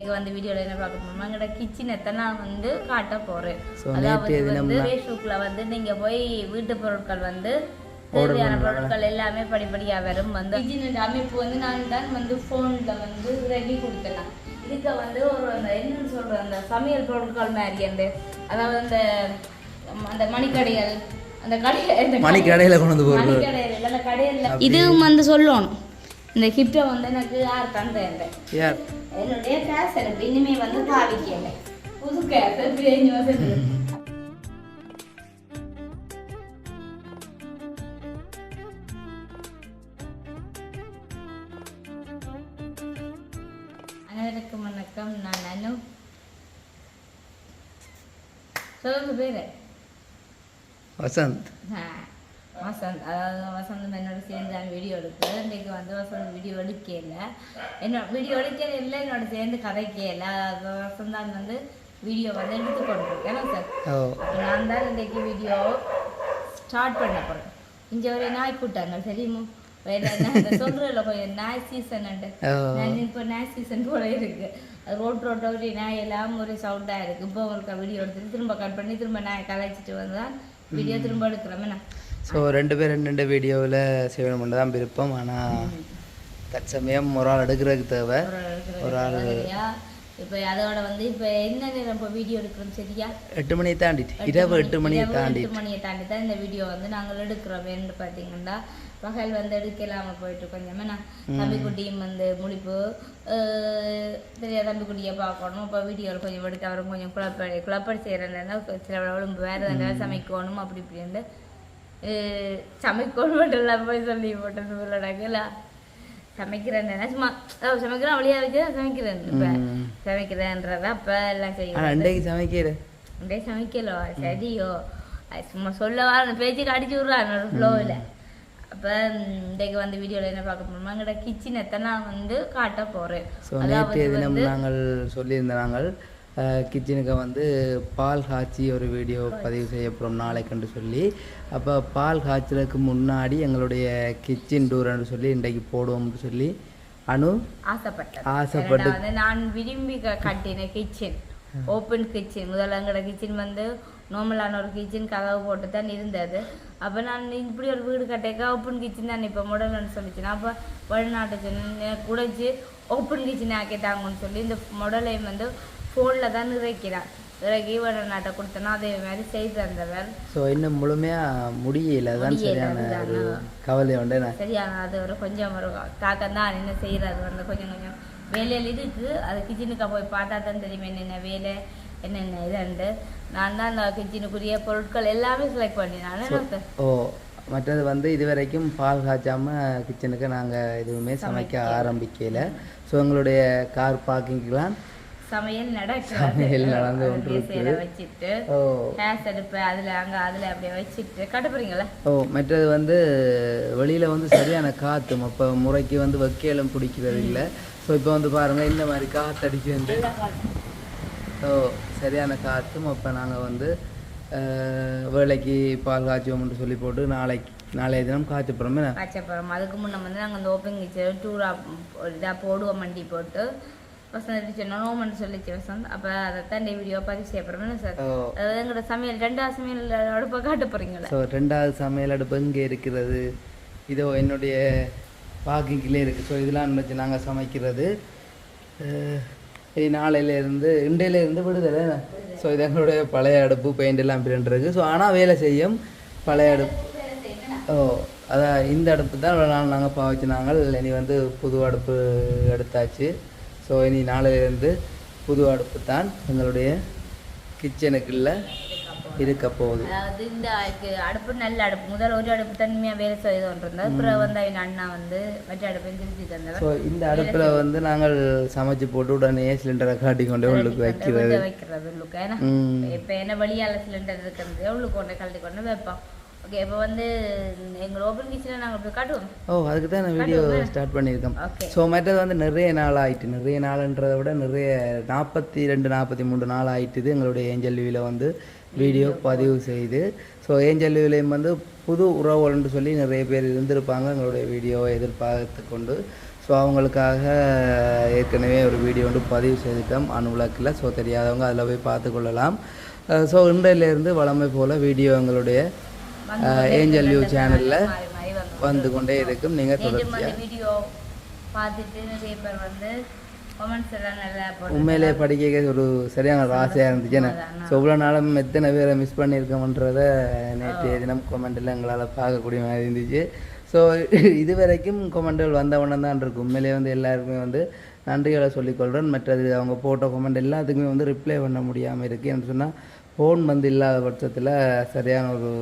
இங்க வந்து வீடியோல என்ன பார்க்க போறோம் எங்களோட கிச்சனை நான் வந்து காட்ட போறேன். So, அதாவது வந்து தினம் ஃபேஸ்புக்ல வந்து நீங்க போய் வீட்டு பொருட்கள் வந்து தேவையான பொருட்கள் எல்லாமே படிப்படியா வரும். வந்து கிச்சன் அமைப்பு வந்து நான் தான் வந்து போன்ல வந்து ரெடி கொடுத்தேன் இதுக்கு வந்து ஒரு அந்த என்னன்னு சொல்ற அந்த சமையல் பொருட்கள் மாதிரி அந்த அதாவது அந்த அந்த மணிக்கடைகள் அந்த கடையில் கொண்டு வந்து மணிக்கடையில் இல்ல, அந்த கடையில். இதுவும் வந்து சொல்லணும். இந்த கிஃப்ட்டை வந்து எனக்கு யார் தந்தேன் யார்? என்னுடைய கேஸ் எனக்கு இனிமே வந்து பாவிக்கல. புது கேஸ் பிரிஞ்சு வசதி அனைவருக்கும் வணக்கம். நான் அனு. சொல்லுங்க பேரு. வசந்த். ஆ, வசந்த் அதாவது வசந்த் என்னோட சேர்ந்து வீடியோ எடுக்கிறேன் இன்றைக்கு வந்து வசந்த் வீடியோ எடுக்கல. என்னோட வீடியோ எடுக்கல இல்லை என்னோட சேர்ந்து கதைக்கல அது வசந்தான் வந்து வீடியோ வந்து எடுத்து கொண்டிருக்கேன் சார்? அப்போ நான் தான் இன்றைக்கு வீடியோ ஸ்டார்ட் பண்ண போகிறேன் இங்கே ஒரு நாய் கூட்டாங்க சரிமோ வேற என்ன இந்த சொல்கிறதில்ல கொஞ்சம் நாய் சீசன் இப்போ நாய் சீசன் போல இருக்கு. ரோட் ரோட் ஒரு நாய் எல்லாம் ஒரு சவுண்டாக இருக்கு. இப்போ உங்களுக்கு வீடியோ எடுத்துட்டு திரும்ப கட் பண்ணி திரும்ப நாயை கலாய்ச்சிட்டு வந்தால் வீடியோ திரும்ப எடுக்கிறோமே. நான் ஸோ ரெண்டு பேர் ரெண்டு ரெண்டு வீடியோவில் செய்யணும் தான் விருப்பம். ஆனால் தற்சமயம் ஒரு ஆள் எடுக்கிறதுக்கு தேவை. ஒரு ஆள் இப்போ அதோட வந்து இப்போ என்ன நேரம் இப்போ வீடியோ எடுக்கிறோம் சரியா? எட்டு மணியை தாண்டிட்டு. இரவு எட்டு மணியை தாண்டி எட்டு மணியை தாண்டி தான் இந்த வீடியோ வந்து நாங்கள் எடுக்கிறோம். என்று பார்த்தீங்கன்னா பகல் வந்து எடுக்கலாம போயிட்டு கொஞ்சம் என்ன தம்பிக்குட்டியும் வந்து முழிப்பு தெரியா தம்பிக்குட்டியை பார்க்கணும். இப்போ வீடியோவில் கொஞ்சம் எடுக்க அவரும் கொஞ்சம் குழப்படி குழப்படி செய்கிறேன்னா சில விளம்பு வேறு சமைக்கணும் அப்படி இப்படின்ட்டு அஹ் சமைக்கணும் மட்டும் இல்லாம போய் சொல்லி போட்டது சொல்லடாங்கல்ல சமைக்கிறேன் சும்மா சமைக்கிறேன் வழியாக வச்சு சமைக்கிறேன் இப்போ. சமைக்கிறேன்றத அப்போ எல்லாம் செய்யணும் ஆனால் இன்றைக்கு சமைக்கிற அப்படியே சமைக்கலோ சரியோ சும்மா சொல்ல வர அந்த பேச்சுக்கு அடிச்சு விட்றான் ஒரு ஃப்ளோவில் அப்போ இன்றைக்கு வந்து வீடியோவில் என்ன பார்க்க போறோம்னா எங்களோட கிச்சனை நான் வந்து காட்ட போகிறேன் தினம் நாங்கள் சொல்லியிருந்த நாங்கள் கிச்சனுக்கு வந்து பால் காய்ச்சி ஒரு வீடியோ பதிவு செய்ய போகிறோம் நாளைக்குன்னு சொல்லி. அப்போ பால் காய்ச்சலுக்கு முன்னாடி எங்களுடைய கிச்சன் டூர்னு சொல்லி இன்றைக்கு போடுவோம்னு சொல்லி அனு ஆசைப்பட்டேன் ஆசைப்பட்டு நான் விரும்பி கட்டின கிச்சன். ஓப்பன் கிச்சன் முதல்ல எங்களோட கிச்சன் வந்து நார்மலான ஒரு கிச்சன் கதவு போட்டு தான் இருந்தது. அப்போ நான் இப்படி ஒரு வீடு கட்டேக்கா ஓப்பன் கிச்சன் தான் இப்போ மாடல்னு சொல்லிச்சுன்னா அப்போ வெளிநாட்டு சொன்ன குடைச்சி ஓப்பன் கிச்சன் ஆக்கிட்டாங்கன்னு சொல்லி இந்த மாடலையும் வந்து ஃபோனில் தான் இறக்கிறான் இறக்கி வெளிநாட்டை கொடுத்தனா அதே மாதிரி செய்து தந்தவர். ஸோ இன்னும் முழுமையாக முடியல. அதுதான் சரியான ஒரு கவலை உண்டு. சரியான அது ஒரு கொஞ்சம் ஒரு தாக்கம் தான். என்ன செய்யறது வந்து கொஞ்சம் கொஞ்சம் வேலையில் இருக்கு. அது கிச்சனுக்கு போய் பார்த்தா தான் தெரியும் என்னென்ன வேலை என்னென்ன இதுண்டு நான் தான் அந்த கிச்சனுக்குரிய பொருட்கள் எல்லாமே செலக்ட் பண்ணினாலும் ஓ மற்றது வந்து இதுவரைக்கும் பால் காய்ச்சாம கிச்சனுக்கு நாங்கள் எதுவுமே சமைக்க ஆரம்பிக்கல. ஸோ எங்களுடைய கார் பார்க்கிங்லாம் சமையல் நடக்கிறது சமையல் நடந்து அது கொண்டிருக்கு. மேசையில வச்சுட்டு கேஸ் அடுப்பு அதில் அங்கே அதில் அப்படியே வச்சுட்டு கட்டுப்புறீங்களா ஓ மற்றது வந்து வெளியில் வந்து சரியான காற்று அப்போ முறைக்கு வந்து வைக்கலும் பிடிக்கிறது இல்லை ஸோ இப்போ வந்து பாருங்கள் இந்த மாதிரி காற்று அடிச்சு வந்து ஓ சரியான காற்றும் அப்போ நாங்கள் வந்து வேலைக்கு பால் காய்ச்சுவோம்னு சொல்லி போட்டு நாளைக்கு நாளைய தினம் காய்ச்ச போகிறோமே காய்ச்சப்புறம். அதுக்கு முன்ன வந்து நாங்கள் அந்த ஓப்பன் கிச்சன் டூராக இதாக போடுவோம் மண்டி போட்டு. வசந்த் சொன்னோம் நோமன் சொல்லிச்சு வசந்த். அப்போ அதைத்தான் இந்த வீடியோ பதிவு செய்ய போகிறோம் சார்? அதாவது எங்களோட சமையல் ரெண்டாவது சமையல் அடுப்பை காட்ட போகிறீங்களா ஸோ ரெண்டாவது சமையல் அடுப்பு இங்கே இருக்கிறது. இதோ என்னுடைய பார்க்கிங்லேயே இருக்குது ஸோ இதெல்லாம் வச்சு நாங்கள் சமைக்கிறது. நாளையிலேருந்து இண்டையிலேருந்து விடுதலை. ஸோ இது எங்களுடைய பழைய அடுப்பு பெயிண்ட் எல்லாம் பிரிண்டிருக்கு ஸோ ஆனால் வேலை செய்யும் பழைய அடுப்பு. ஓ அதான் இந்த அடுப்பு தான் இவ்வளோ நாள் நாங்கள் பாவிச்சு நாங்கள் இனி வந்து புது அடுப்பு எடுத்தாச்சு. ஸோ இனி நாளையிலேருந்து புது அடுப்பு தான் எங்களுடைய கிச்சனுக்குள்ள இருக்க போகுது. அதாவது இந்த அடுப்பு நல்ல அடுப்பு. முதல் ஒரு அடுப்பு தனிமையாக வேலை செய்து இருந்தது அப்புறம் வந்து அவங்க அண்ணா வந்து மற்ற அடுப்பை திருத்தி தந்தவர். ஸோ இந்த அடுப்பில் வந்து நாங்கள் சமைச்சு போட்டு உடனே சிலிண்டரை காட்டி கொண்டு உள்ளுக்கு வைக்கிறது. வைக்கிறது உள்ளுக்கு. ஏன்னா இப்போ என்ன வழியால் சிலிண்டர் இருக்கிறது? உள்ளுக்கு கொண்டு கழட்டி கொண்டு வைப்போம். ஓகே இப்போ வந்து எங்கள் ஓப்பன் கிச்சனில் நாங்கள் இப்படி காட்டுவோம். ஓ அதுக்கு தான் நான் வீடியோ ஸ்டார்ட் பண்ணியிருக்கோம். ஸோ மற்றது வந்து நிறைய நாள் ஆயிட்டு நிறைய நாள்ன்றதை விட நிறைய நாற்பத்தி ரெண்டு நாற்பத்தி மூணு நாள் ஆயிட்டுது எங்களுடைய ஏஞ்சல் வியூவில் வந்து வீடியோ பதிவு செய்து. ஸோ ஏஞ்சல் வியூலையும் வந்து புது உறவுகள்னு சொல்லி நிறைய பேர் இருந்திருப்பாங்க எங்களுடைய வீடியோவை எதிர்பார்த்து கொண்டு. ஸோ அவங்களுக்காக ஏற்கனவே ஒரு வீடியோ வந்து பதிவு செய்துட்டோம் அணுவிளக்கில் ஸோ தெரியாதவங்க அதில் போய் பார்த்து கொள்ளலாம். ஸோ இன்றையிலேருந்து வளமை போல் வீடியோ எங்களுடைய ஏஞ்சல் வியூ சேனலில் வந்து கொண்டே இருக்கும். நீங்கள் நேற்று தொடர்ச்சியாக பார்த்துட்டு நிறைய பேர் வந்து உண்மையிலே படிக்க ஒரு சரியான ஒரு ஆசையாக இருந்துச்சு. ஏன்னா ஸோ இவ்வளோ நாளும் எத்தனை பேரை மிஸ் பண்ணியிருக்கோம்ன்றத நேற்றைய தினம் கொமெண்டில் எங்களால் பார்க்கக்கூடிய மாதிரி இருந்துச்சு. ஸோ இது வரைக்கும் கொமெண்டுகள் வந்தவண்ண தான் இருக்கும். உண்மையிலே வந்து எல்லாருக்குமே வந்து நன்றிகளை சொல்லிக்கொள்கிறேன் மற்றது அவங்க போட்ட கொமெண்ட் எல்லாத்துக்குமே வந்து ரிப்ளை பண்ண முடியாமல் இருக்குது என்று சொன்னால் ஃபோன் வந்து இல்லாத பட்சத்தில் சரியான ஒரு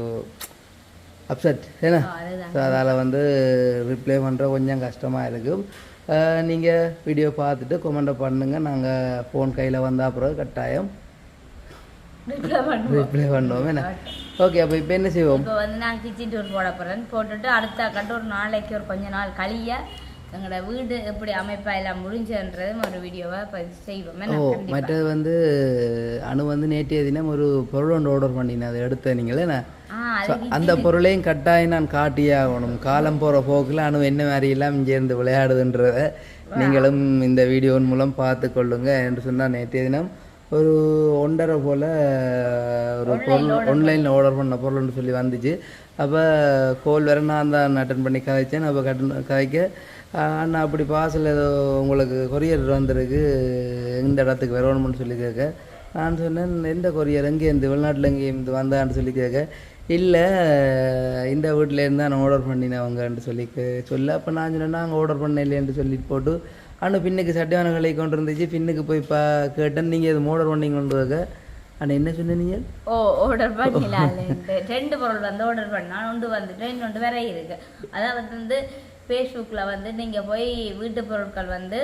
அப்செட் ஏன்னா ஸோ அதால் வந்து ரிப்ளை பண்ணுற கொஞ்சம் கஷ்டமாக இருக்குது நீங்கள் வீடியோ பார்த்துட்டு கொமெண்ட்டை பண்ணுங்கள் நாங்கள் ஃபோன் கையில் வந்த அப்புறம் கட்டாயம் ரிப்ளை பண்ணுவோம். என்ன? ஓகே அப்போ இப்போ என்ன செய்வோம்? இப்போ வந்து நான் கிச்சன் டூர் போட போகிறேன் போட்டுட்டு அடுத்த கட்டு ஒரு நாளைக்கு ஒரு கொஞ்ச நாள் கழிய எங்களோட வீடு எப்படி அமைப்பா எல்லாம் முடிஞ்சுன்றதும் ஒரு வீடியோவை இப்போ செய்வோம். ஓ. மற்றது வந்து அணு வந்து நேற்றைய தினம் ஒரு பொருள் ஒன்று ஆர்டர் பண்ணினேன். அதை எடுத்த நீங்களே அது அந்த பொருளையும் கட்டாயம் நான் காட்டியே ஆகணும். காலம் போகிற போக்கில் அணு என்ன மாதிரி எல்லாம் இங்கேருந்து விளையாடுதுன்றத நீங்களும் இந்த வீடியோவின் மூலம் பார்த்து கொள்ளுங்க என்று சொன்னால் நேற்றைய தினம் ஒரு ஒன்றரை போல் ஒரு பொருள் ஆன்லைனில் ஆர்டர் பண்ண. பொருள்னு சொல்லி வந்துச்சு. அப்போ கோல் வேற நான் தான் அட்டன் பண்ணி கதைச்சேன். அப்போ கட்டன் கதைக்க அண்ணா அப்படி பார்சல் ஏதோ உங்களுக்கு கொரியர் வந்திருக்கு எந்த இடத்துக்கு வரணும்னு சொல்லி கேட்க. நான் சொன்னேன் எந்த கொரியர் எங்கேருந்து வெளிநாட்டில் எங்கேருந்து வந்தான்னு சொல்லி கேட்க. இல்லை இந்த வீட்டிலேருந்து நான் ஆர்டர் பண்ணினவங்கன்னு சொல்லி சொல்ல. அப்போ நான் சொன்னேன்னா நாங்கள் ஆர்டர் பண்ண இல்லையென்று சொல்லிட்டு போட்டு. ஆனால் பின்னுக்கு சட்டியான கலை கொண்டு இருந்துச்சு பின்னுக்கு போய் பா கேட்டேன் நீங்கள் எதுவும் ஆர்டர் கொண்டு வர ஆனால் என்ன சொன்னீங்க ஓ ஆர்டர் பண்ணிடலாம் ரெண்டு பொருள் வந்து ஆர்டர் பண்ணால் ஒன்று வந்துட்டு இன்னொன்று வேற இருக்கு. அதாவது வந்து ஃபேஸ்புக்கில் வந்து நீங்கள் போய் வீட்டு பொருட்கள் வந்து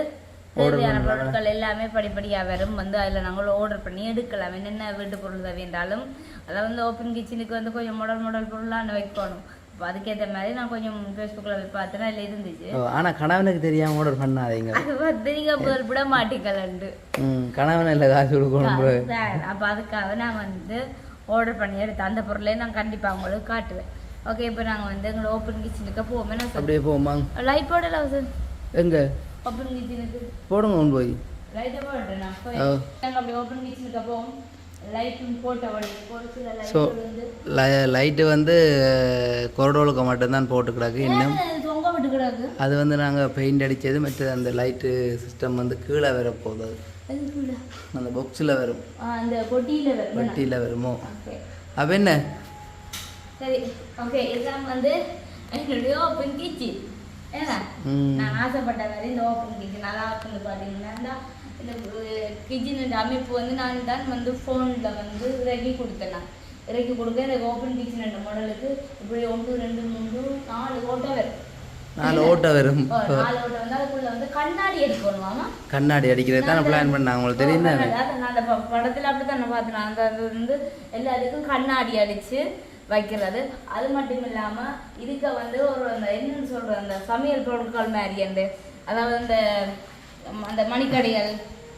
தேவையான பொருட்கள் எல்லாமே படிப்படியாக வரும். வந்து அதில் நாங்கள் ஆர்டர் பண்ணி எடுக்கலாம். என்னென்ன வீட்டு பொருள் தேவைன்றாலும் அதை வந்து ஓப்பன் கிச்சனுக்கு வந்து கொஞ்சம் மாடல் மாடல் பொருளாக வைக்கணும். அப்போ அதுக்கேற்ற மாதிரி நான் கொஞ்சம் ஃபேஸ்புக்கில் போய் பார்த்தேன்னா அதில் இருந்துச்சு. ஆனால் கணவனுக்கு தெரியாமல் ஆர்டர் பண்ணாதீங்க. அது வந்து நீங்கள் விட மாட்டீங்களண்டு. ம் கணவன் இல்லை காசு கொடுக்கணும். அப்போ அதுக்காக நான் வந்து ஆர்டர் பண்ணி எடுத்தேன். அந்த பொருளே நான் கண்டிப்பாக உங்களுக்கு காட்டுவேன். ஓகே இப்போ நாங்கள் வந்து எங்களை ஓப்பன் கிச்சனுக்கு போவோம் சொல்லுங்கள் அப்படியே லைட் போடல சார் எங்கே? போடுங்க கொண்டு போய் ஸோ லைட்டு வந்து கொரடோலுக்கு மட்டும்தான் போட்டு கிடக்கு இன்னும் அது வந்து நாங்கள் பெயிண்ட் அடித்தது மற்ற அந்த லைட்டு சிஸ்டம் வந்து கீழே வர போகுது? அந்த பாக்ஸில் வரும் பொட்டியில் வரும் அப்போ என்ன சரி ஓகே இதுதான் வந்து என்னுடைய ஓப்பன் கிச்சன் ஏன்னா நான் ஆசைப்பட்ட மாதிரி இந்த ஓப்பன் கிச்சன் நல்லா இருக்குன்னு பார்த்தீங்கன்னா இந்த- கிச்சனோட அமைப்பு வந்து நான் தான் வந்து ஃபோனில் வந்து இறக்கி கொடுத்தேன் நான். இறக்கி கொடுக்க இந்த ஓப்பன் கிச்சனோட மாடலுக்கு இப்படி ஒன்று ரெண்டு மூணு நாலு ஓட்டை வரும் நாலு ஓட்டை வரும். ஓ, நாலு ஓட்டை வந்து அதுக்குள்ள வந்து கண்ணாடி எடுக்கணும் ஆமா கண்ணாடி அடிக்கிறது தானே பிளான் பண்ணாங்க உங்களுக்கு தெரியும் தானே அந்த படத்துல அப்படித்தான் பார்த்தேன். அந்த வந்து எல்லாத்துக்கும் கண்ணாடி அடிச்சு வைக்கிறது. அது மட்டும் இல்லாம இதுக்கு வந்து ஒரு அந்த என்னன்னு சொல்றது அந்த சமையல் பொருட்கள் மாதிரி அந்த அதாவது அந்த அந்த மணிக்கடைகள்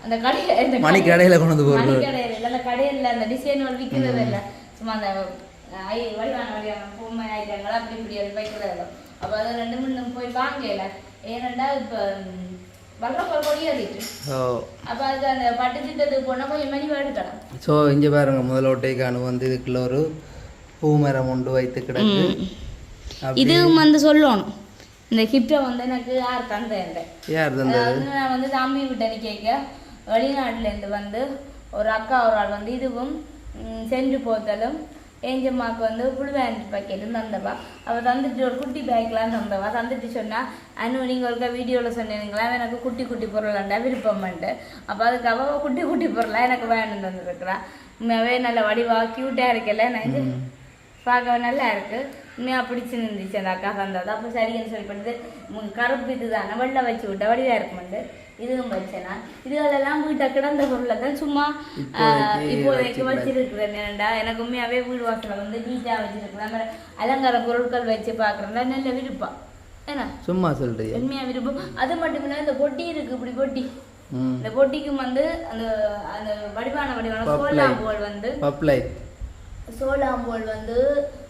அந்த கடை அந்த மணி கடையில் கொண்டு வந்து மணிக்கடையில் இல்லை அந்த கடையில் அந்த டிசைன் விற்கிறது இல்லை. சும்மா அந்த ஐ வடிவான வடிவான பொம்மை ஐட்டங்கள் அப்படி இப்படி அது வைக்கிறது இல்லை. அப்போ அது ரெண்டு மூணு போய் வாங்கல. ஏனெண்டா இப்போ ஸோ இங்கே பாருங்க முதல் ஓட்டைக்கான வந்து இதுக்குள்ள ஒரு பூமரம் ஒன்று வைத்து கிடக்கு. இதுவும் வந்து சொல்லணும். இந்த கிஃப்டை வந்து எனக்கு யார் தந்தேன் யார் தந்தது? நான் வந்து தம்பி விட்டு கேட்க வெளிநாட்டிலேருந்து வந்து ஒரு அக்கா ஒரு ஆள் வந்து இதுவும் சென்று போத்தலும் ஏஞ்சம்மாவுக்கு வந்து புழுவேன் பாக்கெட்டும் தந்தவா அவள் தந்துட்டு ஒரு குட்டி பேக்லாம் தந்தவா. தந்துட்டு சொன்னா அனு நீங்கள் ஒருக்கா வீடியோவில் சொன்னீங்களா? எனக்கு குட்டி குட்டி பொருளாண்டா விருப்பம்ன்ட்டு அப்போ அதுக்கு அவள் குட்டி குட்டி பொருளாக எனக்கு வேணும் தந்துருக்குறா. உண்மையாகவே நல்ல வடிவா க்யூட்டாக இருக்கல எனக்கு பார்க்க நல்லா இருக்கு. உண்மையாக பிடிச்சி இருந்துச்சு அந்த அக்கா தந்தது அப்போ சரின்னு சொல்லி பண்ணிட்டு கருப்பு இது தானே வெள்ளை வச்சு விட்ட வடிவாக இருக்குமெண்டு. இதுவும் வச்சேனா. இதுகளெல்லாம் வீட்டை கிடந்த பொருளை தான் சும்மா இப்போதைக்கு வச்சிருக்கிறேன். ஏன்டா எனக்கு உண்மையாகவே வீடு வாசலை வந்து நீட்டாக வச்சிருக்கிறேன். அலங்கார பொருட்கள் வச்சு பார்க்குறேன்டா. நல்ல விருப்பம். ஏன்னா சும்மா சொல்றியா? உண்மையாக விருப்பம். அது மட்டும் இல்லை இந்த பொட்டி இருக்கு இப்படி பொட்டி. இந்த பொட்டிக்கும் வந்து அந்த அந்த வடிவான வடிவான light. சோலாம்போல் வந்து சோலாம்போல் வந்து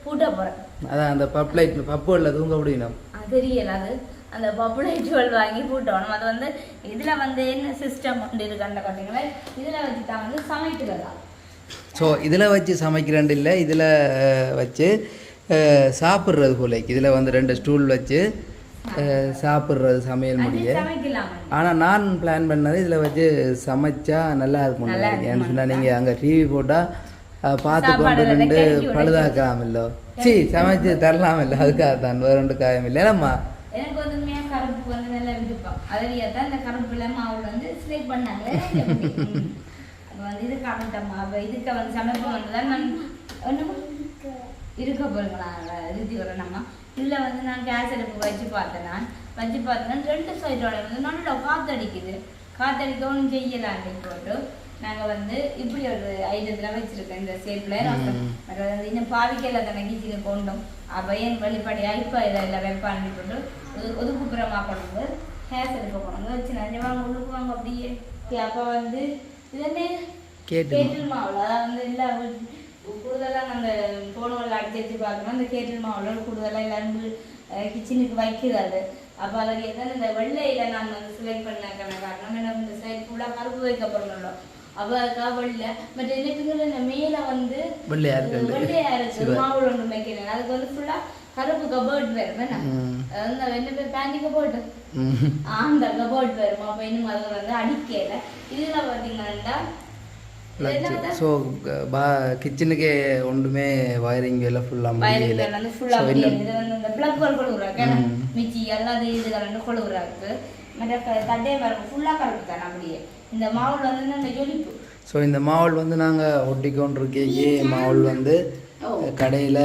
பூட்ட போகிறேன் அதான் அந்த பப் லைட் பப்பு இல்லை தூங்க முடியும் தெரியல அது. அந்த பப்புலேட்டுவல் வாங்கி போட்டோம் அது வந்து இதில் வந்து என்ன சிஸ்டம் ஒன்று இருக்குன்னு பார்த்தீங்களா இதில் வச்சு தான் வந்து சமைக்கிறதா. ஸோ இதில் வச்சு சமைக்கிறேன் இல்லை இதில் வச்சு சாப்பிட்றது போல இதில் வந்து ரெண்டு ஸ்டூல் வச்சு சாப்பிட்றது சமையல் முடிய. ஆனால் நான் பிளான் பண்ணது இதில் வச்சு சமைச்சா நல்லா இருக்கும் ஏன்னு சொன்னால் நீங்கள் அங்கே டிவி போட்டால் பார்த்து கொண்டு நின்று விட பழுதாக்காமல்லோ சீ சமைச்சு தரலாமில்ல அதுக்காக தான் வேற ரெண்டு காயம் இல்லை ஏனம்மா எனக்கு வந்து உண்மையாக கருப்பு வந்து நல்லா விருப்பம் அதிலேயே தான் இந்த கருப்புல மாவு வந்து செலக்ட் பண்ணாங்களே அப்போ வந்து இது காமிட்டம்மா அப்போ இதுக்கு வந்து சமைப்பம் வந்து தான் நான் என்னமோ இருக்க போறீங்களா இறுதி வரணும்மா இதில் வந்து நான் கேஸ் அடுப்பு வச்சு பார்த்தேன் நான் வச்சு பார்த்தேன்னா ரெண்டு சைடோட வந்து நல்லா காத்தடிக்குது காத்தடிக்க ஒன்றும் செய்யலாண்டி போட்டு நாங்கள் வந்து இப்படி ஒரு ஐட்டத்தில் வச்சுருக்கோம் இந்த ஷேப்பில் அது வந்து இன்னும் பாவிக்கல தானே கிச்சின கொண்டோம் அப்போ என் வழிபடியாக இப்போ இதில் வைப்பான்னு போட்டு ஒது- ஒதுக்குப்புறமா கொண்டு கேஸ் எடுக்க கொண்டு வச்சு நான் வாங்க உள்ளுக்கு வாங்க அப்படியே. அப்போ வந்து இது என்ன கேட்டில் மாவுல அதாவது வந்து இல்லை கூடுதலாக அந்த போனவர்கள் அடிச்சு வச்சு பார்க்கணும். அந்த கேட்டில் மாவுல கூடுதலாக எல்லாரும் கிச்சனுக்கு வைக்கிறது அப்போ அதில் எதாவது இந்த வெள்ளையில நான் வந்து செலக்ட் பண்ண காரணம் ஏன்னா இந்த சைட் ஃபுல்லாக கருப்பு வைக்க போகிறோம்ல அதுக்காக வெள்ளை பட் எனக்கு இந்த மேலே வந்து வெள்ளையா இருக்கு வெள்ளையா இருக்கு. மாவு ஒன்று வைக்கிறேன் அதுக்கு வந்து ஃபுல்லாக கருப்பு கபோர்ட் வேறு வேணா. ம். அந்த என்ன பேர் பேண்டி கபோர்டு. அந்த கபோர்ட் வரும் அப்போ இன்னும் அது வந்து அடிக்கல. இதில் பார்த்தீங்கன்னா ஸோ பா கிச்சனுக்கே ஒன்றுமே வயரிங் எல்லாம் ஃபுல்லாக முடியல. கொழுகுறாங்க மிச்சி எல்லாம் இது இதுகள் கொழுகுறாக்கு மற்ற க- தட்டே பாருங்க ஃபுல்லாக கருப்பு தானே அப்படியே. இந்த மாவுல வந்து ஜொலிப்பு? ஸோ இந்த மாவல் வந்து நாங்கள் ஒட்டிக்கொண்டிருக்கே மாவல் வந்து கடையில்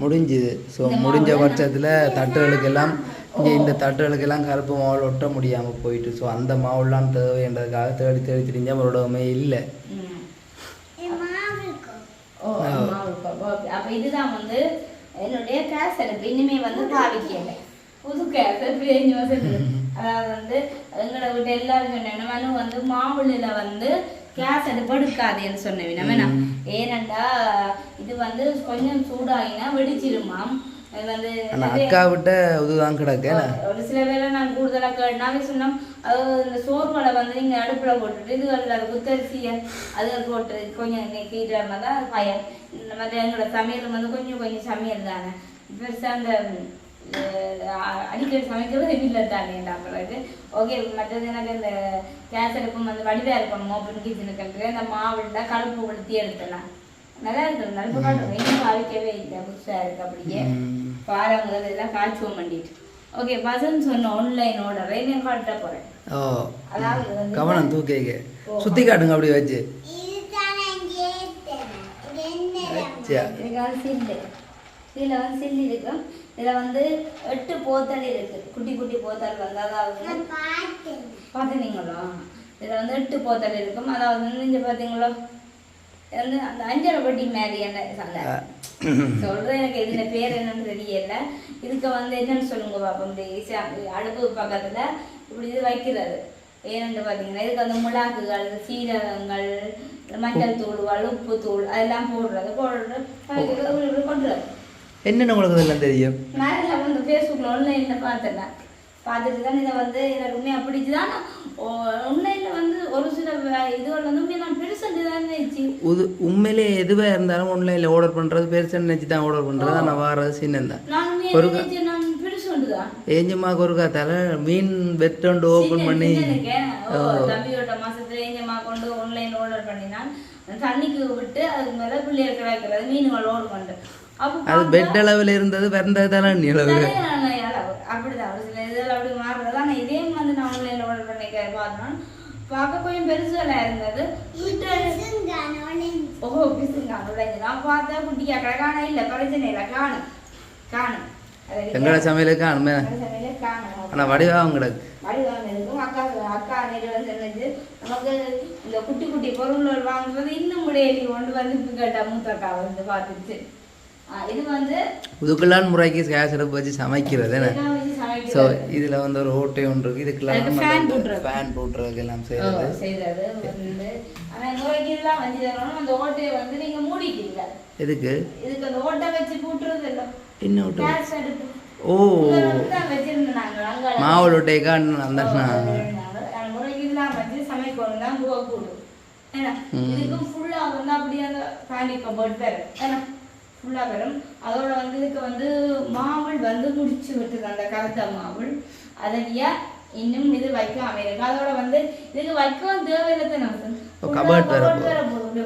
முடிஞ்சுது. ஸோ முடிஞ்ச பட்சத்தில் தட்டுகளுக்கெல்லாம் இங்கே இந்த தட்டுகளுக்கெல்லாம் கருப்பு மாவல் ஒட்ட முடியாமல் போயிட்டு ஸோ அந்த மாவுலாம் தேவைன்றதுக்காக தேடி தேடி தெரிஞ்ச அவரோடமே இல்லை. அப்ப இதுதான் வந்து என்னுடைய கேஸ் அடுப்பு இனிமே வந்து பாவிக்கல புது வருஷம் அதாவது வந்து எங்களை விட்டு எல்லாரும் சொன்னேன் வந்து மாவுளில வந்து கேஸ் அடுப்பு எடுக்காதேன்னு சொன்னேன் நம்ம ஏனண்டா இது வந்து கொஞ்சம் சூடாகினா வெடிச்சிருமாம் அது அக்கா விட்ட இதுதான் கிடக்கு ஒரு சில பேரை நான் கூடுதலாக கேட்டாவே சொன்னோம். இந்த சோறுகளை வந்து நீங்கள் அடுப்பில் போட்டுட்டு இது அது குத்தரிசியை அது போட்டு கொஞ்சம் கீட்டாமல் தான் பயம் இந்த மாதிரி எங்களோட சமையல் வந்து கொஞ்சம் கொஞ்சம் சமையல் தானே. பெருசாக அந்த அடிக்கடி சமைக்கிறது இல்லை தானே பிறகு ஓகே மற்றது எனக்கு இந்த கேஸ் அடுப்பும் வந்து வடிவாக இருக்கணும் ஓப்பன் கிச்சனுக்கு அந்த மாவுல கருப்பு உளுத்தி எடுத்தலாம் நல்லா இருக்கு நல்லா காட்டும் இன்னும் பாவிக்கவே இல்லை புதுசாக இருக்கு அப்படியே பாருங்க இதெல்லாம் காய்ச்சுவோம் பண்ணிட்டு ஓகே பசன் சொன்ன ஆன்லைன் ஆர்டர் நான் காட்ட போறேன் ஓ அதாவது கவனம் தூக்கிக்க சுற்றி காட்டுங்க அப்படி வச்சு வச்சியா இதுக்கு வந்து சில்லு இதில் வந்து சில்லு இருக்கு இதில் வந்து எட்டு போத்தல் இருக்கு. குட்டி குட்டி போத்தல் வந்து அதாவது பார்த்தீங்களா இதில் வந்து எட்டு போத்தல் இருக்கும். அதாவது வந்து இங்கே பார்த்தீங்களா வந்து அந்த அஞ்சரை பட்டி மாதிரி என்ன சந்தை சொல்றேன் எனக்கு இதுல பேர் என்னன்னு தெரியல. இதுக்கு வந்து என்னன்னு சொல்லுங்க பாப்போம். ஈஸியா- அடுப்பு பக்கத்துல இப்படி இது வைக்கிறது. ஏன்னு பாத்தீங்கன்னா இதுக்கு வந்து மிளகுகள் சீரகங்கள் மஞ்சள் தூள் உப்பு தூள் அதெல்லாம் போடுறது. போடுறது. இப்படி இப்படி கொண்டுறது என்னென்ன உங்களுக்கு இதெல்லாம் தெரியும்? நான் வந்து ஃபேஸ்புக்கில் ஆன்லைனில் பார்த்தேன் பார்த்துட்டு தான் இதை வந்து எனக்கு உண்மையாக பிடிச்சுதான் ஆன்லைனில் வந்து ஒரு சில இதுகள் வந்து நான் பெருசாக தான் இருந்துச்சு உது உண்மையிலே எதுவாக இருந்தாலும் ஆன்லைனில் ஆர்டர் பண்ணுறது பெருசாக நினச்சி தான் ஆர்டர் பண்ணுறது ஆனால் வாரது சின்னந்தான் நான் உண்மையாக ஒரு ஏஞ்சம்மாக்கு ஒரு தலை மீன் வெட்டோண்டு ஓப்பன் பண்ணி. தம்பியோட மாசத்துல ஏஞ்சமா கொண்டு ஆன்லைன் ஆர்டர் பண்ணினான். தண்ணிக்கு விட்டு அதுக்கு மேல பிள்ளைகள் கிடக்கிறது மீன்கள் கொண்டு அப்போ அது பெட் அளவில் இருந்தது பிறந்தது தலை அளவு. அப்படிதான் ஒரு சில இதில் அப்படி மாறுறது ஆனால் இதே வந்து நான் ஆன்லைனில் ஆர்டர் பண்ணி பார்த்தோம் பார்க்க கொஞ்சம் பெருசுகளா இருந்தது. ஓ பிசுங்க உடைஞ்சு நான் பார்த்தா குட்டியா கிடக்கான இல்லை பிரச்சனை இல்லை காணும் காணும். எங்களோட சமையலுக்கு அனுமே ஆனால் வடிவாங்க இருக்கும். அக்கா அக்கா நேற்று வந்து என்னது? நமக்கு இந்த குட்டி குட்டி பொருள்கள் வாங்குறது இன்னும் முடியலி கொண்டு வந்து கேட்டா மூத்த அக்கா வந்து பார்த்துச்சு. இது வந்து இதுக்குள்ளான் முறைக்கு கேஸ் அடுப்பு வச்சு சமைக்கிறது ஸோ இதில் வந்து ஒரு ஓட்டை ஒன்று இருக்குது இதுக்கெல்லாம். ஃபேன் போட்டுறதுக்கு எல்லாம் ஓ, செய்கிறது செய்தது வந்து ஆனா நோய்க்கு இதெல்லாம் வச்சு தரணும். அந்த ஓட்டையை வந்து நீங்க மூடிட்டீங்க. எதுக்கு? இதுக்கு அந்த ஓட்டை வச்சு பூட்டுறது இல்லை என்ன ஓட்டு? ஓ. வந்து அங்கால. மாவுளோட்டைக்கா அந்த முறைக்கு இதெல்லாம் வச்சு சமைக்கணும் தான் போகக்கூடும் ஏன்னா இதுக்கு ஃபுல்லா வந்து அப்படியே அந்த பேனிக் கபோர்ட் வரும் ஏன்னா ஃபுல்லா வரும் அதோட வந்து இதுக்கு வந்து மாவுள் வந்து முடிச்சு விட்டுது அந்த கருத்த மாவுள். அதனியா இன்னும் இது வைக்காம இருக்கு. அதோட வந்து இதுக்கு வைக்கவும் தேவையில்லை தானே ஓ, cupboard வேற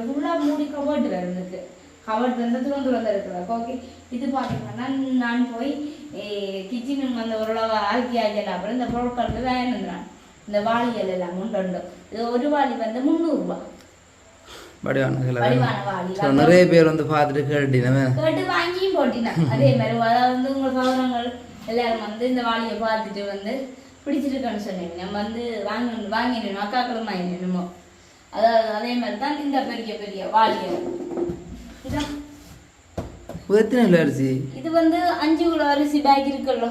ஃபுல்லா மூடி கபோர்ட் வரும் இதுக்கு கபோர்ட் வந்து துறந்து வந்து இருக்கிறது ஓகே இது பார்த்தீங்கன்னா நான் போய் கிச்சனுக்கு வந்து ஓரளவு ஆக்கி ஆக்கியல அப்புறம் இந்த பொருட்களுக்கு வேணுங்கிறான். இந்த வாளிகள் எல்லாம் கொண்டு இது ஒரு வாளி வந்து முந்நூறுரூவா வடிவானங்களா வடிவான வாளி ஸோ நிறைய பேர் வந்து பார்த்துட்டு கேட்டுட்டீங்க. கேட்டு வாங்கியும் போட்டினேன் அதே மாதிரி வந்து உங்கள் சகோதரங்கள் எல்லாரும் வந்து இந்த வாளியை பார்த்துட்டு வந்து பிடிச்சிருக்கேன்னு சொன்னீங்க. நம்ம வந்து வாங்க வாங்கிடணும் அக்காக்களும் வாங்கிடணுமோ அதாவது அதே மாதிரி தான் இந்த பெரிய பெரிய வாளியை. இதான் எத்தனை கிலோ அரிசி? இது வந்து அஞ்சு கிலோ அரிசி பேக் இருக்குல்ல.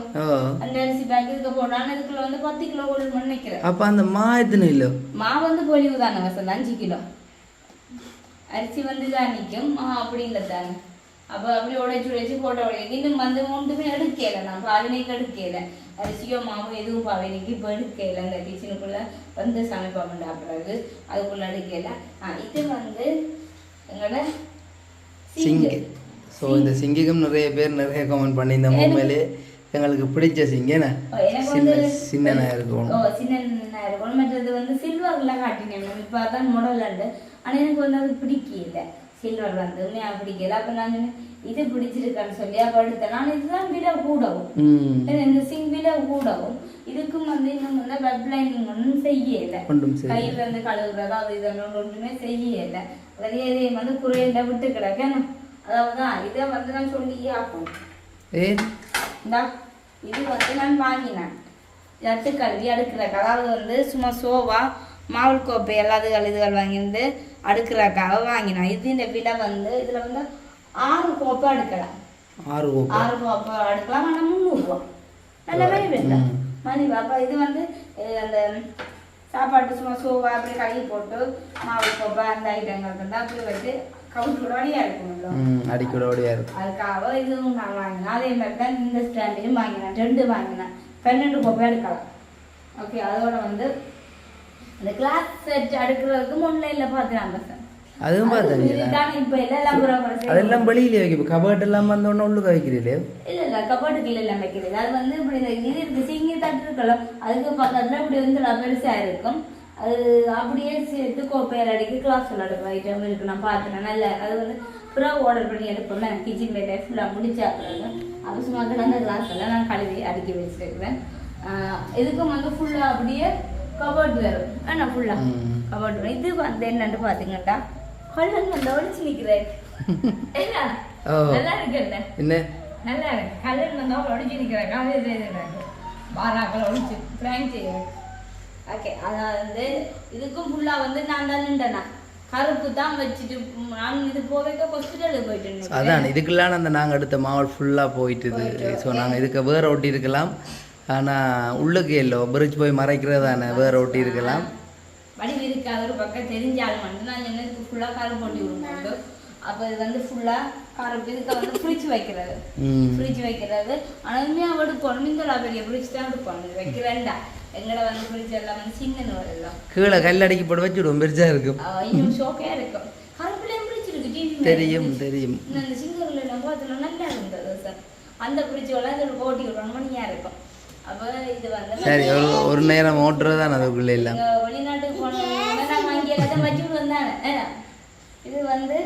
அந்த அரிசி பேக் இருக்க போடான்னு இதுக்குள்ள வந்து பத்து கிலோ கொள்ளணும்னு நினைக்கிறேன். அப்போ அந்த மா எத்தனை கிலோ? மா வந்து பொலிவு தானே வசந்த். அஞ்சு கிலோ. அரிசி வந்து தான் நிற்கும் அப்படி இல்லை தானே அப்போ அப்படி உடைச்சு உடைச்சு போட்ட உடைச்சு இன்னும் வந்து ஒன்றுமே எடுக்கல. நான் பாவனைக்கு எடுக்கல அரிசியோ மாவோ எதுவும் பாவனைக்கு இப்போ எடுக்கல. இந்த கிச்சனுக்குள்ள வந்து சமைப்பாமண்டா பிறகு அதுக்குள்ள எடுக்கல. இது வந்து எங்களோட சிங்கு. ஸோ இந்த சிங்கிக்கும் நிறைய பேர் நிறைய கமெண்ட் பண்ணி இந்த உண்மையிலே. எங்களுக்கு பிடிச்ச சிங்கு என்ன? ஓ, எனக்கு சின்ன சின்னனா இருக்கும் ஓ சின்ன இருக்கும் மற்றது வந்து சில்வர்ல காட்டினேன். இப்போ அதான் மாடல் ஆனால் எனக்கு வந்து அது பிடிக்கல. சில்வர் வந்து உண்மையாக பிடிக்கல. அப்போ நான் இது பிடிச்சிருக்கான்னு சொல்லி அப்போ எடுத்தேன் நான் இதுதான் விலை கூடவும். இந்த சிங் விலை கூடவும் இதுக்கும் வந்து இன்னும் வந்து வெப் லைனிங் ஒன்றும் செய்யல. கையில் வந்து கழுவுறது அது இதெல்லாம் ஒன்றுமே செய்யல. அதே வந்து குறையில விட்டு கிடக்கணும். அதாவது இதை வந்து நான் சொல்லியே ஆகும் இது வந்து நான் வாங்கினேன். ரத்து கல்வி அடுக்கிறக்கு அதாவது வந்து சும்மா சோவா மாவுள் கோப்பை எல்லாத்துகள் இதுகள் வாங்கியிருந்து அடுக்கிறக்காக வாங்கினேன் இது இந்த விலை வந்து இதில் வந்து ஆறு கோப்பை அடுக்கலாம். ஆறு கோப்பை. ஆறு கோப்பை அடுக்கலாம் ஆனால் முந்நூறுரூவா நல்ல மாதிரி இல்லை. ம். மணி அப்போ இது வந்து அந்த சாப்பாட்டு சும்மா சோவா அப்படி கழுவி போட்டு மாவு கோப்பை அந்த ஐட்டங்கள் வந்து அப்படி வச்சு கவுண்டோட வழியாக இருக்கும்ல ம் அடிக்கூட ஓடியா இருக்கும். அதுக்காக இதுவும் நான் வாங்கினேன். அதே மாதிரி தான் இந்த ஸ்டாண்டையும் வாங்கினேன். ரெண்டு வாங்கினேன். பன்னெண்டு கோப்பை எடுக்கலாம் ஓகே அதோட வந்து இந்த கிளாஸ் செட் அடுக்கிறதுக்கு ஆன்லைனில் பார்த்துறாங்க சார் அதுவும் பார்த்தேன் அதெல்லாம் வெளியில வைக்க கபர்ட் எல்லாம் வந்த உடனே உள்ளுக்க வைக்கிறீங்களே இல்ல இல்ல கபாட்டுக்குள்ள எல்லாம் வைக்கிறது. அது வந்து இப்படி இந்த இது இருக்கு சிங்கி தட்டு இருக்கலாம் அதுக்கு பக்கத்துல இப்படி வந்து பெருசா இருக்கும். அது அப்படியே சேர்த்து கோப்பையில் அடிக்க கிளாஸ் விளையாடுற ஐட்டம் இருக்கு. நான் பார்த்தேன் நல்ல அது வந்து புறா ஆர்டர் பண்ணி எடுப்போம். கிச்சன் பேட்டை ஃபுல்லாக முடிச்சா பிறகு அது சும்மா கிடந்த கிளாஸ் எல்லாம் நான் கழுவி அடுக்கி வச்சிருக்கிறேன். இதுக்கும் வந்து ஃபுல்லாக அப்படியே கபோர்ட் வரும் ஆனா ஃபுல்லாக. கபோர்ட் வரும் இது வந்து என்னன்னு பார்த்தீங்கன்னா கொள்ளன் வந்து ஒழிச்சு நிற்கிறேன் ஓ. நல்லா இருக்குல்ல என்ன? நல்லா இருக்கு. கல்லன் வந்து அவள் இது இதுன்றாங்க பாராக்கள் ஒடிச்சு பிராங்க் செய்யறேன் ஓகே அதான் வந்து இதுக்கும் ஃபுல்லாக வந்து நான் தான் நின்றேனா? கருப்பு தான் வச்சுட்டு நான் இது போக போயிட்டு. அதான் இதுக்கெல்லாம் அந்த நாங்கள் எடுத்த மாவல் ஃபுல்லாக போயிட்டுது. ஸோ நாங்கள் இதுக்கு வேற ஒட்டி இருக்கலாம். ஆனால் உள்ளுக்கு இல்லை. பிரிட்ஜ் போய் மறைக்கிறது தானே. வேற ஒட்டி இருக்கலாம். வடிவு இருக்காத. ஒரு பக்கம் தெரிஞ்சாலும் மட்டும் நான் சொன்னதுக்கு ஃபுல்லாக கருப்பு போட்டி விடும்போது அப்போ இது வந்து ஃபுல்லாக கருப்பு இதுக்கு வந்து ஃப்ரிட்ஜ் வைக்கிறது. ஃப்ரிட்ஜ் வைக்கிறது. ஆனால் உண்மையாக எடுக்கணும் இந்த பெரிய ஃப்ரிட்ஜ் தான் இது வைக்கிறேன்டா எங்கட வந்து ஃப்ரிட்ஜ் எல்லாம் வந்து சின்னன்னு வரலாம் கீழே கல்லடிக்கு போட்டு வச்சுடுவோம். பெருசாக இருக்கும். இன்னும் ஷோக்கே இருக்கும். கருப்புலேயும் பிடிச்சிருக்கு டிவி தெரியும் தெரியும். அந்த சிங்கர்ல எல்லாம் பார்த்தோன்னா நல்லா இருந்தது சார் அந்த பிடிச்சி எல்லாம் இதில் போட்டி விடணும் மணியா இருக்கும். அப்போ இது வந்து சரி ஒரு ஒரு நேரம் ஓட்டுறது தான் அதுக்குள்ளே இங்க வெளிநாட்டுக்கு வந்தானே இது வந்து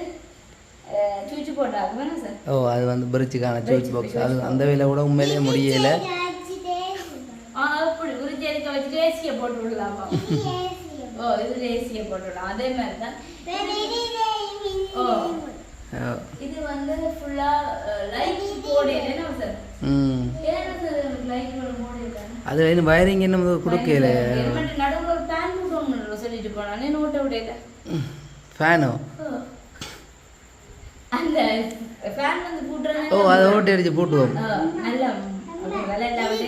ஓ அது வந்து பிரிட்ஜுக்கான சூச் பாக்ஸ் அது அந்த வேலை கூட உண்மையிலேயே முடியல. போட்டு விடலாமா? ஓ இதில் ஏசியை போட்டு விடலாம். அதே மாதிரி தான் ஓ ஓ. இது வந்து ஃபுல்லா லைட் போர்டு என்ன சார் ம் ஏன் சார் லைட் போர்டு இருக்காங்க அது இன்னும் வயரிங் என்ன கொடுக்கல சொல்லிட்டு நோட்டை ஃபேனோ அந்த ஃபேன் வந்து போட்டுறது ஓ அதை ஓட்டி அடிச்சு போட்டுவோம் நல்ல விலை இல்லாமல்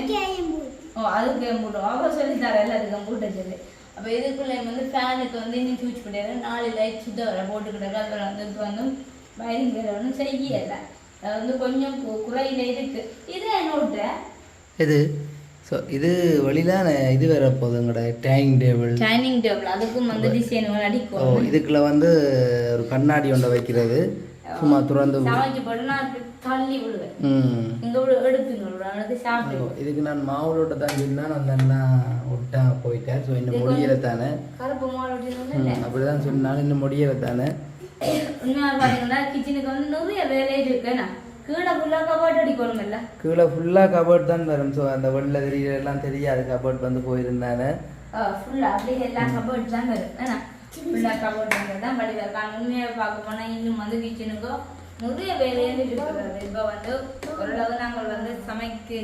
ஓ அதுக்கு போட்டோம் சொல்லி தர எல்லாத்துக்கும் போட்டு சொல்லி அப்போ இதுக்குள்ள வந்து ஃபேனுக்கு வந்து இன்னும் சூஸ் பண்ணிடுறேன் நாலு லைட் சுத்த வர போட்டுக்கிட்டாங்க அதில் வந்து இப்போ வந்து வயரிங் வேலை ஒன்றும் செய்யலை அது வந்து கொஞ்சம் குறையில இருக்கு இது என்னோட இது ஸோ இது வழியில் இது வேற போகுதுங்கட டைனிங் டேபிள் டைனிங் டேபிள் அதுக்கும் வந்து டிசைன் ஓ அடிக்கும். இதுக்குள்ள வந்து ஒரு கண்ணாடி ஒன்றை வைக்கிறது. சும்மா துறந்து ஓ, இதுக்கு நான் மாவுளோட்ட தான் சொன்னா அந்த அண்ணா விட்டா போயிட்டார் ஸோ இன்னும் முடியல தானே. அப்படிதான் சொன்னாலும் இன்னும் முடியல தானே. உண்மையா பாத்தீங்கன்னா கிச்சனுக்கு வந்து நிறைய வேலை இருக்குண்ணா கீழே ஃபுல்லாக கபாட் அடிக்கணுமில்ல? கீழே ஃபுல்லாக கபோர்ட் தான் வரும். ஸோ அந்த வெள்ளை தெரியல எல்லாம் தெரியாது. கபோர்ட் வந்து போயிருந்தானே. ஃபுல்லா அப்படியே எல்லாம் கபோர்ட் தான் வரும். ஏன்னா ஃபுல்லா கபோர்ட் வந்து தான் காணும் உண்மையாக பார்க்க போனா இன்னும் வந்து கிச்சனுக்கு நிறைய வேலையாக இருக்கிறது இப்போ வந்து ஓரளவு நாங்கள் வந்து சமைச்சு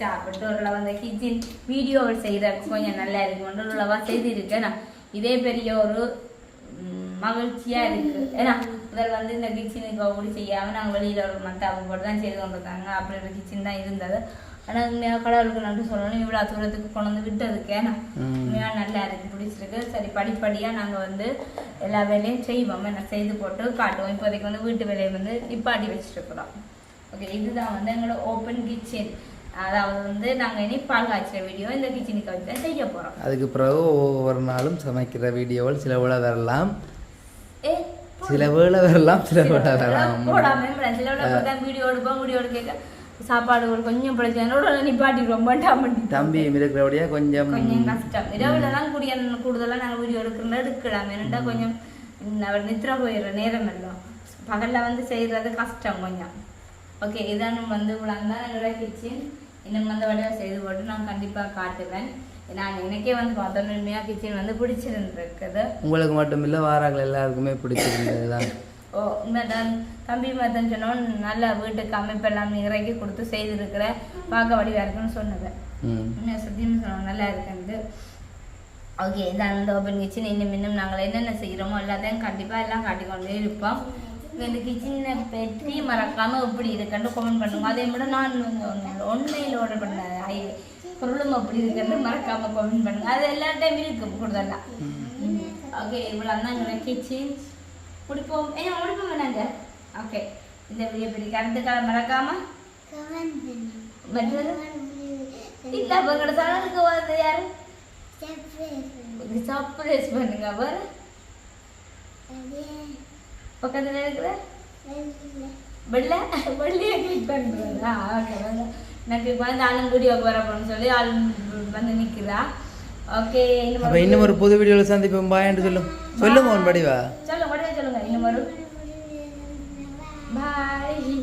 சாப்பிட்டு ஓரளவு அந்த கிச்சன் வீடியோவில் செய்கிறதுக்கு கொஞ்சம் நல்லா இருக்கும் ஓரளவாக செய்திருக்கேன் நான் இதே பெரிய ஒரு மகிழ்ச்சியா இருக்கு. ஏன்னா முதல் வந்து இந்த கிச்சனுக்கு அப்படி செய்யாம நாங்க வெளியில ஒரு மத்தாப்பு போட்டு தான் செய்து கொண்டிருக்காங்க. அப்படி ஒரு கிச்சன் தான் இருந்தது. ஆனா உண்மையாக கடவுளுக்கு நன்றி சொல்லணும். இவ்வளவு தூரத்துக்கு கொண்டு வந்து விட்டதுக்கு. ஏன்னா. உண்மையா நல்லா இருக்கு பிடிச்சிருக்கு. சரி படிப்படியா நாங்க வந்து எல்லா வேலையும் செய்வோம். என்ன செய்து போட்டு காட்டுவோம். இப்போதைக்கு வந்து வீட்டு வேலையை வந்து நிப்பாட்டி வச்சிருக்கிறோம். ஓகே இதுதான் வந்து எங்களோட ஓப்பன் கிச்சன் அதாவது வந்து நாங்க இனி பால் காய்ச்சுற வீடியோ இந்த கிச்சனுக்கு வச்சு தான் செய்ய போறோம். அதுக்கு பிறகு ஒவ்வொரு நாளும் சமைக்கிற வீடியோவில் சில வேளை வரலாம். சில வேளை வரலாம் சில வேளை வரலாம் போடாம சில தான் வீடியோ எடுப்போம் வீடியோ எடுக்க சாப்பாடு ஒரு கொஞ்சம் பிரச்சனையோட நிப்பாட்டி ரொம்ப தம்பி இருக்கிறபடியா கொஞ்சம் கொஞ்சம் கஷ்டம் இரவுல தான் கூடிய கூடுதலா நாங்க வீடியோ எடுக்கிறோம் எடுக்கலாம் ஏன்னா கொஞ்சம் அவர் நித்ரா போயிடுற நேரம் எல்லாம் பகல்ல வந்து செய்யறது கஷ்டம் கொஞ்சம் ஓகே இதான் வந்து இவ்வளவு தான் என்னோட கிச்சன் இன்னும் வந்து வழியாக செய்து போட்டு நான் கண்டிப்பா காட்டுவேன் நான் எனக்கே வந்து பார்த்தோம் உண்மையா கிச்சன் வந்து பிடிச்சிருந்துருக்குது. உங்களுக்கு மட்டும் இல்லை வாராங்கள் எல்லாருக்குமே பிடிச்சிருந்தது தான் ஓ உண்மைதான். தம்பி மதன் சொன்னோம் நல்ல வீட்டுக்கு அமைப்பெல்லாம் இறக்கி கொடுத்து செய்திருக்கிற பார்க்க வடிவா இருக்குன்னு சொன்னது. ம். உண்மையா சத்தியம் சொன்னோம் நல்லா இருக்குது ஓகே இந்த ஓப்பன் கிச்சன் இன்னும் இன்னும் நாங்கள் என்னென்ன செய்கிறோமோ எல்லாத்தையும் கண்டிப்பாக எல்லாம் காட்டிக்கொண்டே இருப்போம். இந்த கிச்சனை பற்றி மறக்காம எப்படி இருக்குன்னு கமெண்ட் பண்ணுங்க. அதே விட நான் ஒன்லைனில் ஆர்டர் பண்ண பொருளும் அப்படி இருக்குன்னு மறக்காம கமெண்ட் பண்ணுங்க. அது எல்லா டைம் இருக்கு கூடுதலா ஓகே இவ்வளோ தான் எங்களோட கிச்சன் முடிப்போம் ஏன் முடிப்போம் வேணாங்க ஓகே இந்த வீடியோ பற்றி கருத்துக்களை மறக்காம இல்ல அவங்களோட சடனுக்கு வந்து யாரு? சர்ப்ரைஸ் பண்ணுங்க. பாரு பக்கத்துல இருக்கிற வெள்ளை. வெள்ளையை கிளிக் பண்ணுறதா ஓகே எனக்கு இப்போ வந்து ஆளும் சொல்லி ஆள் வந்து நிற்கிறா ஓகே அப்போ இன்னும் ஒரு புது வீடியோவில் சந்திப்போம். பாயன்ட்டு சொல்லும். சொல்லுங்க உன் படிவா சொல்லுங்க இன்னும் ஒரு பாய்